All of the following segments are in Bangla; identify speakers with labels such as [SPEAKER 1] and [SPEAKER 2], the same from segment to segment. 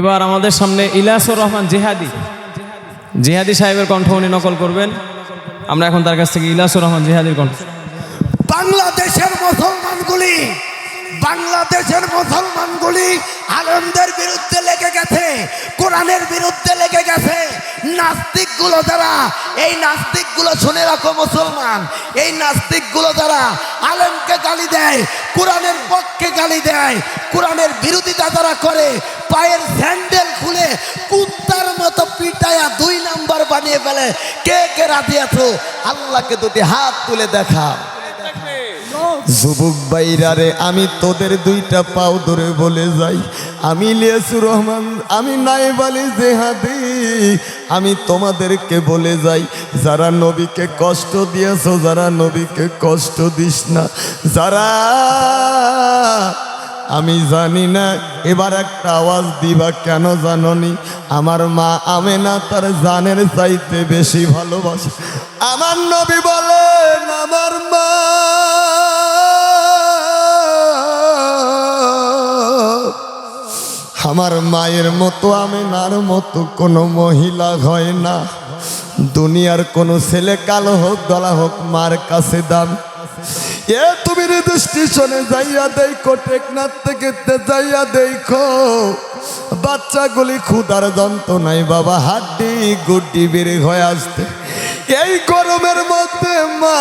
[SPEAKER 1] এবার আমাদের সামনে ইলাসুর রহমান জেহাদি। জেহাদি সাহেবের কণ্ঠ উনি নকল করবেন। আমরা এখন তার কাছ থেকে ইলাসুর রহমান জেহাদির কণ্ঠ
[SPEAKER 2] বাংলাদেশের মুসলমানগুলি বাংলাদেশের মুসলমানগুলি আলমদের বিরুদ্ধে লেগে গেছে, কোরআনের বিরুদ্ধে লেগে গেছে। নাস্তিকগুলো যারা, এই নাস্তিকগুলো শুনে রাখো মুসলমান, এই নাস্তিকগুলো যারা আলেমকে গালি দেয়, কোরআনের পক্ষে গালি দেয়। কোরআনের বিরোধিতা তারা করে। পায়ের স্যান্ডেল খুলে কুত্তার মতো পিটায়া দুই নাম্বার বানিয়ে ফেলে। কে কে রাজি আছো? আল্লাহকে দুটি হাত তুলে দেখা
[SPEAKER 3] যুবক বাইরারে আমি তোদের দুইটা পাও ধরে বলে যাই। আমি লিয়াসুর রহমান, আমি নাইব আলী জেহাদি। আমি তোমাদেরকে বলে যাই, যারা নবীকে কষ্ট দিয়েছ, যারা নবীকে কষ্ট দিস না। যারা, আমি জানি না, এবার একটা আওয়াজ দিবা কেন জাননি? আমার মা আমেনা তার জানের চাইতে বেশি ভালোবাসে। আমার নবী বলেন, আমার আমার মায়ের মতো, আমেনার মতো কোনো মহিলা হয় না। দুনিয়ার কোনো ছেলে কালো হোক, দলা হোক, মার কাছে দাম। এ তুমি রেড স্টেশনে যাইয়া দেখো, টেকনাথ থেকে যাইয়া দেখো, বাচ্চাগুলি ক্ষুদার যন্ত্রণাই বাবা, হাড্ডি গুড্ডি বেড়ে হয়ে আসতে এই গরমের মধ্যে মা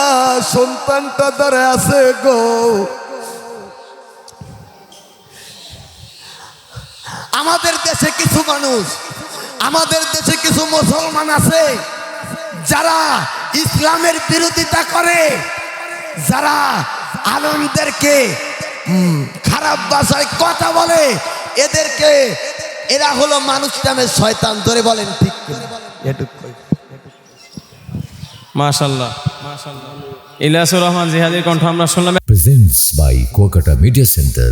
[SPEAKER 3] সন্তানটা ধরে আছে গো।
[SPEAKER 2] আমাদের দেশে কিছু মানুষ আমাদের দেশে কিছু মুসলমান আছে যারা ইসলামের বিরোধিতা করে যারা আনন্দদেরকে খারাপ ভাষায় কথা বলে এদেরকে এরা হলো মানুষ নামের শয়তান ধরে বলেন ঠিক
[SPEAKER 1] মাশাল্লাহ ইলাসুর রহমান জেহাদির কণ্ঠ আমরা শুনলাম।
[SPEAKER 4] Presents by Kuakata media centre